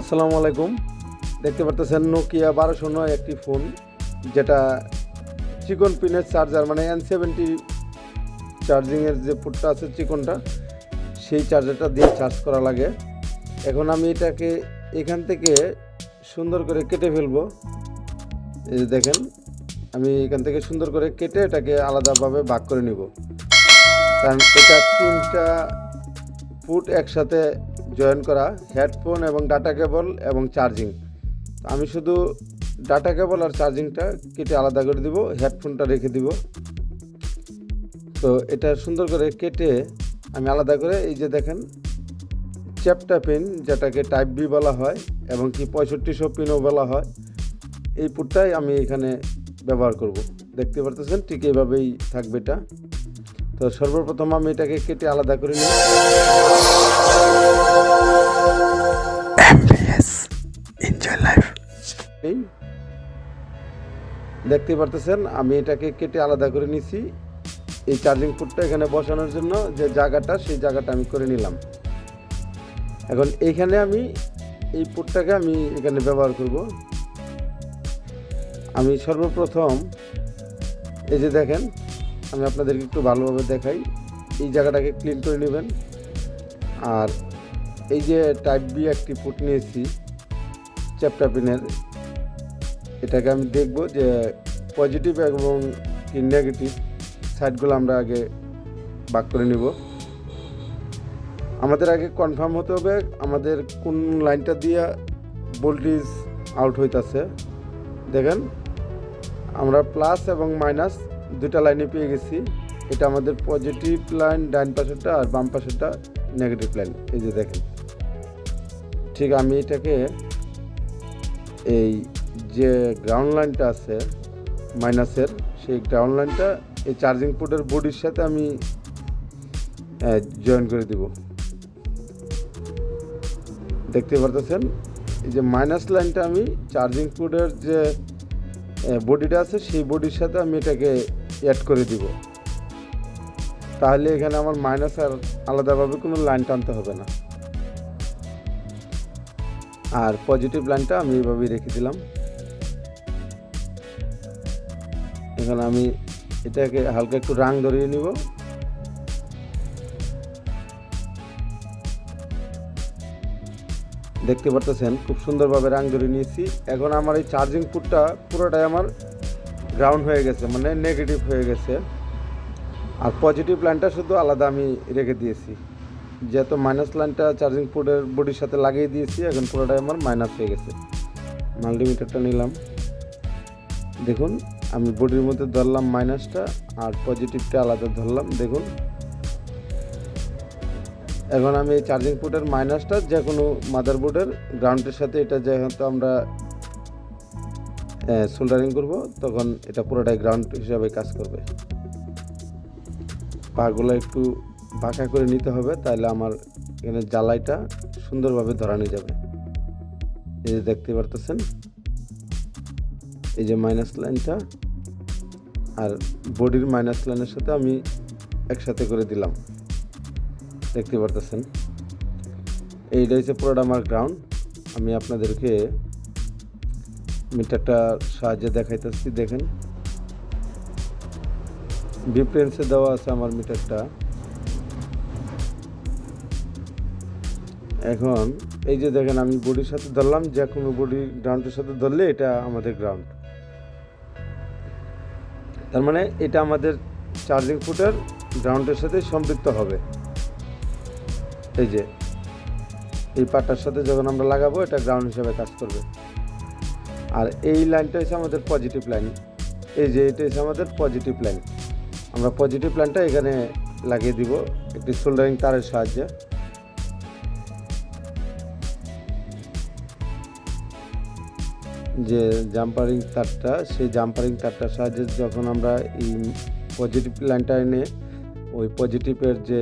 আসসালামু আলাইকুম। দেখতে পারতেছেন নোকিয়া বারোশো নয় একটি ফোন, যেটা চিকন পিনের চার্জার মানে এন সেভেন্টি চার্জিংয়ের যে পুটটা আছে চিকনটা, সেই চার্জারটা দিয়ে চার্জ করা লাগে। এখন আমি এটাকে এখান থেকে সুন্দর করে কেটে ফেলব। এই যে দেখেন, আমি এখান থেকে সুন্দর করে কেটে এটাকে আলাদাভাবে ভাগ করে নিব। কারণ এটা তিনটা ফুট একসাথে জয়েন করা হেডফোন এবং ডাটা কেবল এবং চার্জিং। আমি শুধু ডাটা কেবল আর চার্জিংটা কেটে আলাদা করে দিব, হেডফোনটা রেখে দিব। তো এটা সুন্দর করে কেটে আমি আলাদা করে এই যে দেখেন, চ্যাপটা পিন, যেটাকে টাইপ বি বলা হয় এবং কি পঁয়ষট্টিশো পিনও বলা হয়, এই পুটটাই আমি এখানে ব্যবহার করব। দেখতে পারতেছেন ঠিক এইভাবেই থাকবে এটা। তো সর্বপ্রথম আমি এটাকে কেটে আলাদা করে নিই। এই। দেখতে পারতেছেন, আমি এটাকে কেটে আলাদা করে নিছি। এই চার্জিং পোর্টটা এখানে বসানোর জন্য যে জায়গাটা, সেই জায়গাটা আমি করে নিলাম। এখন এইখানে আমি এই পোর্টটাকে আমি এখানে ব্যবহার করব। আমি সর্বপ্রথম, এই যে দেখেন, আমি আপনাদেরকে একটু ভালোভাবে দেখাই। এই জায়গাটাকে ক্লিন করে নেবেন। আর এই যে টাইপ বি একটি পুট নিয়েছি চ্যাপ্টা পিনের এটাকে আমি দেখব যে পজিটিভ এবং কি নেগেটিভ সাইডগুলো আমরা আগে বাক করে নিব। আমাদের আগে কনফার্ম হতে হবে আমাদের কোন লাইনটা দিয়ে ভোল্টেজ আউট হইতাছে। দেখেন, আমরা প্লাস এবং মাইনাস দুটা লাইনে পেয়ে গেছি। এটা আমাদের পজিটিভ লাইন ডাইন পাশেরটা আর বাম পাশেরটা নেগেটিভ লাইন এই যে দেখেন, ঠিক আমি এটাকে এই যে গ্রাউন্ড লাইনটা আছে মাইনাসের সেই গ্রাউন্ড লাইনটা এই চার্জিং পোর্টের বডির সাথে আমি জয়েন করে দিব। দেখতে পারতেছেন? এই যে মাইনাস লাইনটা আমি চার্জিং পোর্টের যে বডিটা আছে, সেই বডির সাথে আমি এটাকে অ্যাড করে দিব। তাহলে এখানে আমার মাইনাস আর আলাদাভাবে কোনো লাইন টানতে হবে না। আর পজিটিভ লাইনটা আমি এইভাবেই রেখে দিলাম। এখানে আমি এটাকে হালকা একটু রাং ধরিয়ে নিব। দেখতে পারতেছেন, খুব সুন্দরভাবে রাং ধরে নিয়েছি। এখন আমার এই চার্জিং পুটটা পুরোটাই আমার গ্রাউন্ড হয়ে গেছে মানে নেগেটিভ হয়ে গেছে। আর পজিটিভ লাইনটা শুধু আলাদা আমি রেখে দিয়েছি। যেহেতু মাইনাস লাইনটা চার্জিং পোর্টের বডির সাথে লাগিয়ে দিয়েছি, এখন পুরোটাই আমার মাইনাস হয়ে গেছে। মাল্টিমিটারটা নিলাম। দেখুন, আমি বডির মধ্যে ধরলাম মাইনাসটা আর পজিটিভটা আলাদা ধরলাম, দেখুন। এখন আমি চার্জিং পোর্টের মাইনাসটা যে কোনো মাদারবোর্ডের গ্রাউন্ডের সাথে এটা যেহেতু আমরা সোল্ডারিং করব, তখন এটা পুরোটাই গ্রাউন্ড হিসাবে কাজ করবে। পাগুলো একটু বাঁকা করে নিতে হবে, তাহলে আমার এখানে জ্বালাইটা সুন্দরভাবে ধরানো যাবে। এই যে দেখতে পারতেছেন? এই যে মাইনাস লাইনটা আর বডির মাইনাস লাইনের সাথে আমি একসাথে করে দিলাম। দেখতে পারতেছেন? এইটা হচ্ছে পুরোটা আমার গ্রাউন্ড আমি আপনাদেরকে মিটারটা সাহায্যে দেখাইতেছি, দেখেন। ডিফারেন্সে দেওয়া আছে আমার মিটারটা। এখন, এই যে দেখেন আমি বডির সাথে ধরলাম, যে কোনো বডি গ্রাউন্ডের সাথে ধরলে এটা আমাদের গ্রাউন্ড তার মানে এটা আমাদের চার্জিং ফুটার গ্রাউন্ডের সাথে সম্পৃক্ত হবে। এই যে, এই পাটার সাথে যখন আমরা লাগাবো, এটা গ্রাউন্ড হিসাবে কাজ করবে। আর এই লাইনটা হচ্ছে আমাদের পজিটিভ লাইন এই যে, এটা হচ্ছে আমাদের পজিটিভ লাইন আমরা পজিটিভ লাইনটা এখানে লাগিয়ে দিব, একটি সোল্ডারিং তারের সাহায্যে। যে জাম্পারিং তারটা, সেই জাম্পারিং তারটার সাহায্যে যখন আমরা এই পজিটিভ লাইনটা এনে ওই পজিটিভের যে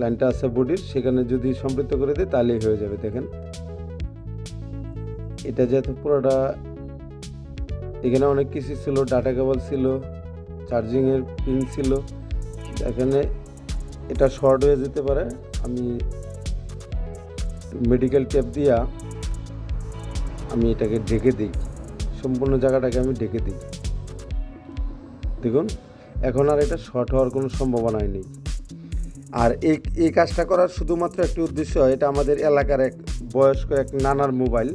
লাইনটা আছে বডির সেখানে যদি সম্পৃক্ত করে দিই তাহলেই হয়ে যাবে, দেখেন। এটা যেহেতু পুরোটা, এখানে অনেক কিছু ছিল, ডাটা কেবল ছিল চার্জিংয়ের পিন ছিল। এখানে এটা শর্ট হয়ে যেতে পারে। আমি মেডিকেল টেপ দিয়া আমি এটাকে ঢেকে দিই। সম্পূর্ণ জায়গাটাকে আমি ঢেকে দিই। দেখুন, এখন আর এটা শর্ট হওয়ার কোনো সম্ভাবনাই নেই। আর এই এই কাজটা করার শুধুমাত্র একটি উদ্দেশ্য, এটা আমাদের এলাকার এক বয়স্ক এক নানার মোবাইল।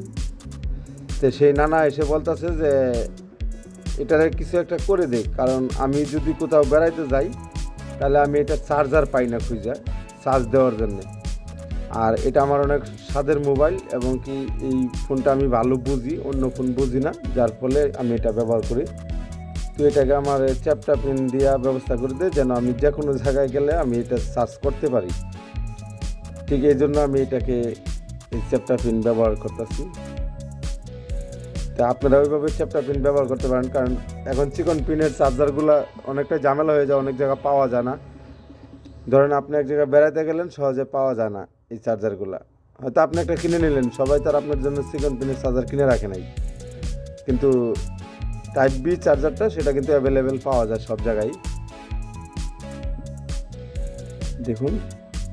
তো সেই নানা এসে বলতেছে যে, এটারে কিছু একটা করে দে, কারণ আমি যদি কোথাও বেড়াইতে যাই, তাহলে আমি এটা চার্জার পাই না খুঁজে চার্জ দেওয়ার জন্য। আর এটা আমার অনেক স্বাদের মোবাইল এবং কি এই ফোনটা আমি ভালো বুঝি, অন্য ফোন বুঝি না, যার ফলে আমি এটা ব্যবহার করি। তো এটাকে আমার চ্যাপটা পিন দেওয়া ব্যবস্থা করে দে, যেন আমি যে কোনো জায়গায় গেলে আমি এটা সার্চ করতে পারি। ঠিক এই জন্য আমি এটাকে এই চ্যাপটা পিন ব্যবহার করতেছি। তা আপনারা ওইভাবে চ্যাপটা পিন ব্যবহার করতে পারেন, কারণ এখন চিকন পিনের চার্জারগুলো অনেকটা ঝামেলা হয়ে যায়, অনেক জায়গা পাওয়া যায় না। ধরেন আপনি এক জায়গায় বেড়াতে গেলেন, সহজে পাওয়া যায় না। এই চার্জারগুলো। হয়তো আপনি একটা কিনে নিলেন, সবাই তো আর আপনার জন্য চিকন পিনের চার্জার কিনে রাখে নাই। কিন্তু টাইপ বি চার্জারটা সেটা কিন্তু অ্যাভেলেবেল পাওয়া যায় সব জায়গায়। দেখুন,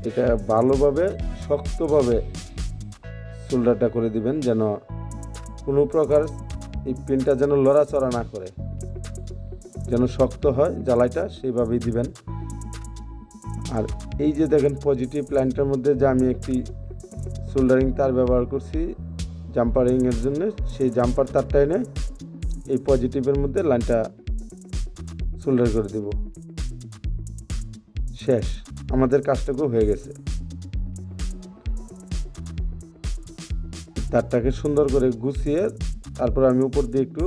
এটা ভালোভাবে, শক্তভাবে সোল্ডারটা করে দিবেন যেন কোনো প্রকার এই পিনটা যেন লড়াচড়া না করে। যেন শক্ত হয়, জ্বালাইটা সেইভাবেই দিবেন। আর এই যে দেখেন পজিটিভ লাইনটার মধ্যে যে আমি একটি সোল্ডারিং তার ব্যবহার করছি জাম্পারিংয়ের জন্য, সেই জাম্পার তারটা এনে এই পজিটিভের মধ্যে লাইনটা সোল্ডার করে দেব। শেষ। আমাদের কাজটুকু হয়ে গেছে। তারটাকে সুন্দর করে গুছিয়ে তারপর আমি উপর দিয়ে একটু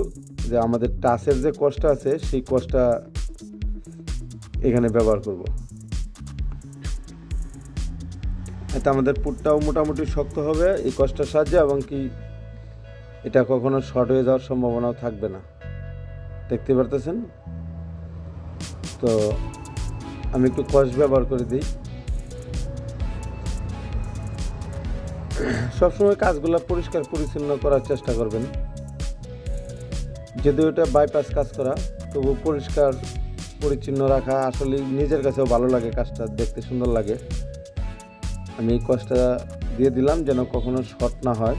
যে আমাদের টাচের যে কষ্ট আছে, সেই কষ্টটা এখানে ব্যবহার করব। এতে আমাদের পুটটাও মোটামুটি শক্ত হবে, এই কষ্টের সাহায্যে এবং কি এটা কখনো শর্ট হয়ে যাওয়ার সম্ভাবনাও থাকবে না। দেখতে পারতেছেন? তো আমি একটু কষ ব্যবহার করে দিই। সবসময় কাজগুলো পরিষ্কার পরিচ্ছন্ন করার চেষ্টা করবেন। যদিও এটা বাইপাস কাজ করা, তবু পরিষ্কার পরিচ্ছন্ন রাখা আসলে নিজের কাছেও ভালো লাগে কাজটা, দেখতে সুন্দর লাগে। আমি এই কষ্টটা দিয়ে দিলাম যেন কখনো শর্ট না হয়।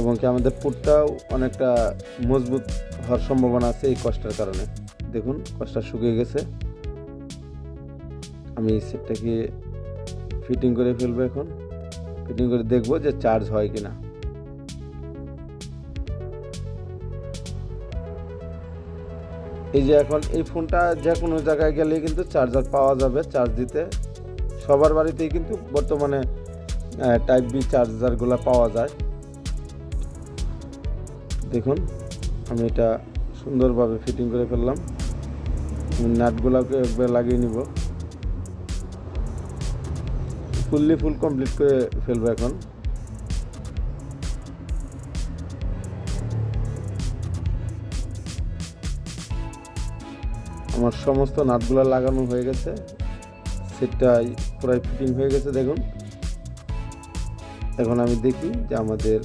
এবং কি আমাদের পুরটাও অনেকটা মজবুত হওয়ার সম্ভাবনা আছে এই কষ্টের কারণে। দেখুন কষ্টটা শুকিয়ে গেছে। আমি সেটটাকে ফিটিং করে ফেলব এখন? ফিটিং করে দেখব যে চার্জ হয় কি না এই যে এখন এই ফোনটা যে কোনো জায়গায় গেলে কিন্তু চার্জার পাওয়া যাবে চার্জ দিতে। সবার বাড়িতেই কিন্তু বর্তমানে টাইপ বি চার্জারগুলো পাওয়া যায়। দেখুন, আমি এটা সুন্দরভাবে ফিটিং করে ফেললাম। নাটগুলোকে একবার লাগিয়ে নিব। ফুললি ফুল কমপ্লিট করে ফেলব এখন। আমার সমস্ত নাটগুলো লাগানো হয়ে গেছে। সেটটাই পুরাই ফিটিং হয়ে গেছে, দেখুন। এখন আমি দেখি যে আমাদের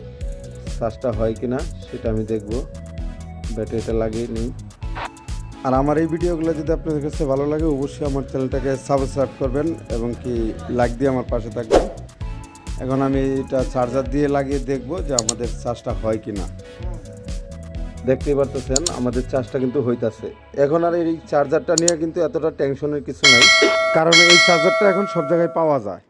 চার্জটা হয় কি না সেটা আমি দেখব। ব্যাটারিটা লাগিয়ে নিই। আর আমার এই ভিডিওগুলো যদি আপনাদের কাছে ভালো লাগে, অবশ্যই আমার চ্যানেলটাকে সাবস্ক্রাইব করবেন এবং কি লাইক দিয়ে আমার পাশে থাকবেন। এখন আমি এটা চার্জার দিয়ে লাগিয়ে দেখব যে আমাদের চার্জটা হয় কি না দেখতেই পারতেছেন, আমাদের চার্জটা কিন্তু হইতাছে। এখন আর এই চার্জারটা নিয়ে কিন্তু এতটা টেনশনের কিছু নাই, কারণ এই চার্জারটা এখন সব জায়গায় পাওয়া যায়।